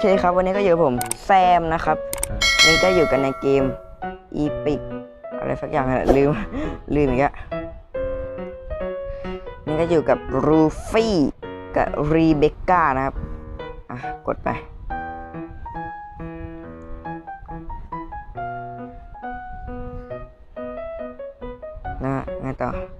เคครับวันนี้ก็อยู่ผมแซมนะครับนี่ก็อยู่กันในเกมอีพิกอะไรสักอย่างอะลืมลืมอีกอะนี่ก็อยู่กับรูฟี่กับรีเบคก้านะครับอะกดไปนะไงต่อ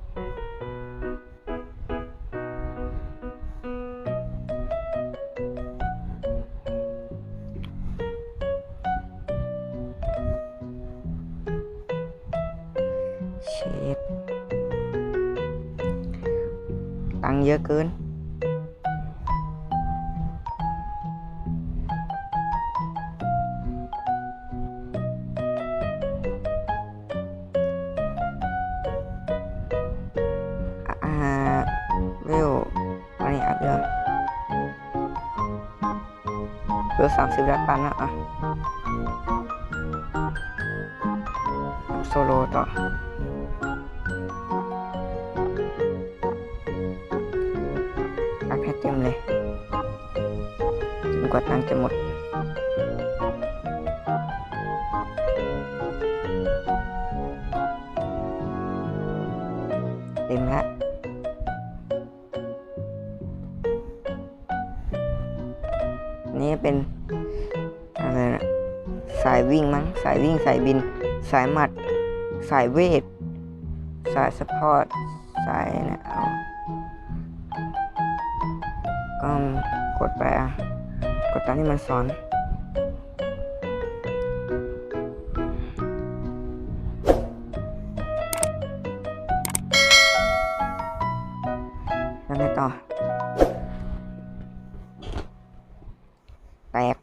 เชฟตังเยอะเกิน อ่าเวลอันนี้อัพเยอะเวลสามสิบล้วปันนะอะโซโลต่อ กว่าตังจะหมด เต็มล้วนี่เป็นอะไรนะสายวิ่งมั้งสายวิ่งสายบิน สายหมัด สายเวท สายสปอร์ตสายนะเอาก็กดไปอะ กดตามที่มันสอนแล้วไงต่อ แตก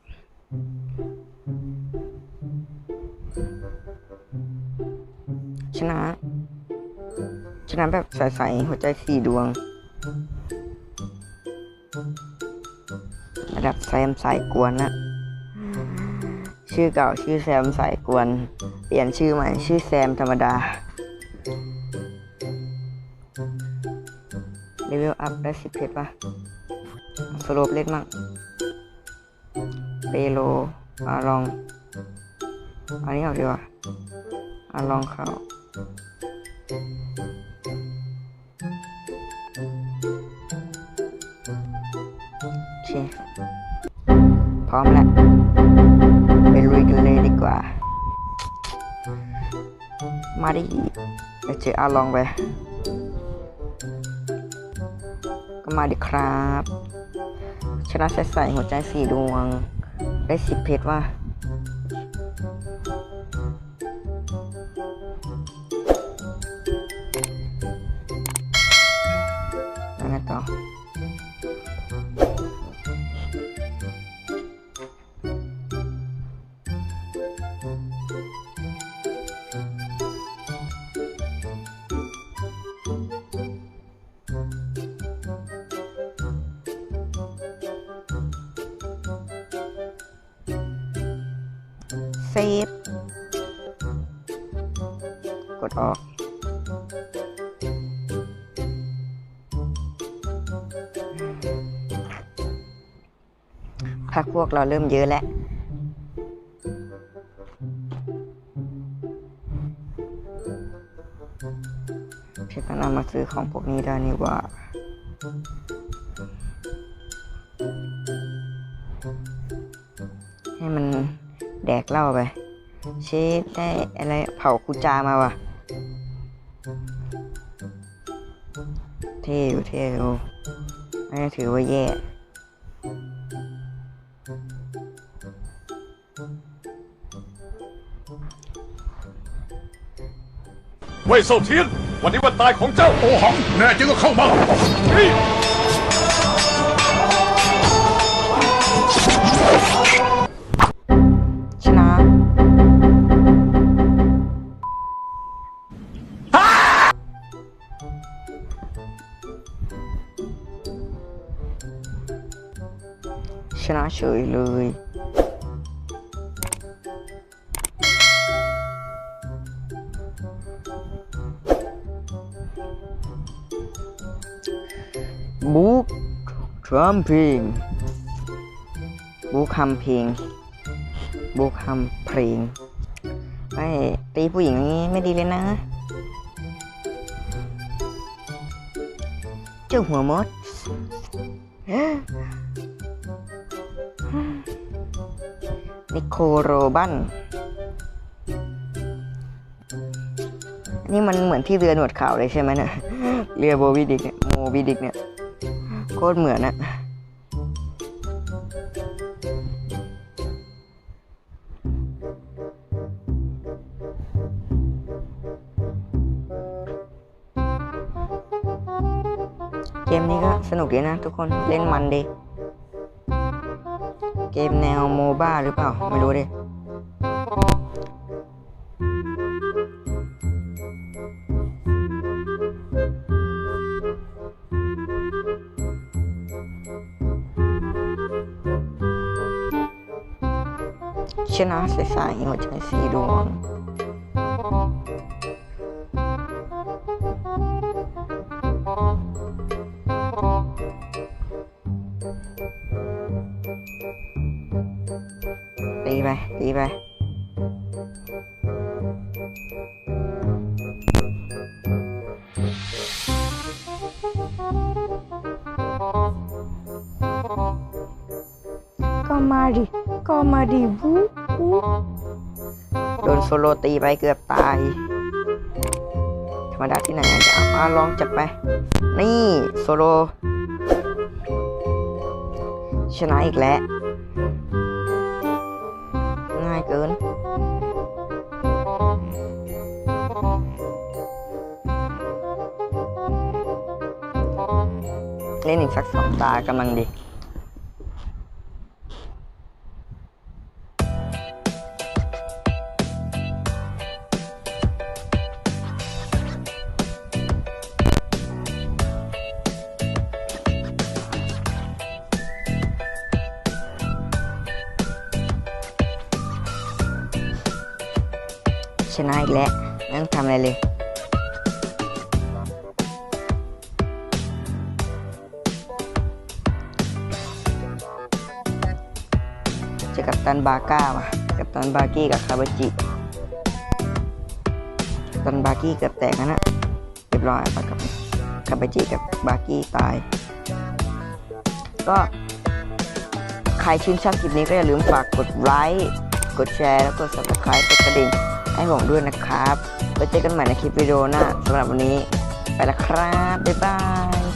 ชนะ ชนะแบบใสๆหัวใจสี่ดวง ระดับแซมสายกวนนะชื่อเก่าชื่อแซมสายกวน เปลี่ยนชื่อใหม่ชื่อแซมธรรมดาเลเวลอัพได้สิบเพชรปะสโลปเล็กมั่งเปโลอาลอง อันนี้เอาดีกว่าอาลองเขาโอเค พร้อมแล้วไปลุยกันเลยดีกว่า มาดิไปเจออาลองไป ก็มาดิครับ ชนะใส่ใส่หัวใจสี่ดวง ได้สิบเพชรว่า ซฟกดออก พักพวกเราเริ่มเยอะแล้ว เพี่ก็นำมาซื้อของพวกนี้ได้นี่ว่าให้มัน แดกเหล้าไป เชฟได้อะไรเผาคูจามาว่ะ เท่อยู่เท่อยู่ไม่ถือว่าแย่เว่ยเซาเทียน วันนี้วันตายของเจ้าโอหัง แน่จริงก็เข้ามา เฉยเลย บุ๊กทรัมพิงบูคำเพลงบูคำเพลงไม่ตีผู้หญิงอย่างนี้ไม่ดีเลยนะ เจ้าหัวมด นิโคโรบันนี่มันเหมือนที่เรือหนวดขาวเลยใช่ไหมเนี่ยเรือโบวิดิกเนี่ยโมวิดิกเนี่ยโคตรเหมือนอะเกมนี้ก็สนุกดีนะทุกคนเล่นมันดี กมแนวโมบ้าหรือเปล่า ไม่รู้ดิชนะใสๆหัวใจสีดวง ดิก็มาดิวูวูโดนโซโลตีไปเกือบตาย ธรรมดาที่ไหนจะเอามาลองจัดไป นี่โซโล ชนะอีกแล้ว ง่ายเกินเล่นอีกสักสองตากำลังดี ชนะอีกแล้วไม่ต้องทำอะไรเลยจอกับตันบาก้าว่ะกับตันบากี้กับคาบาจิกัปตันบากี้เกือบแตกนะนะเรียบร้อยไปกับคาบาจิกับบากี้ตาย ก็ใครชื่นชอบคลิปนี้ก็อย่าลืมฝากกดไลค์ กดแชร์ แล้วกด subscribe กดกระดิ่ง ให้ผมด้วยนะครับไว้เจอกันใหม่ในคลิปวิดีโอหน้าสำหรับวันนี้ ไปละครับ บ๊ายบาย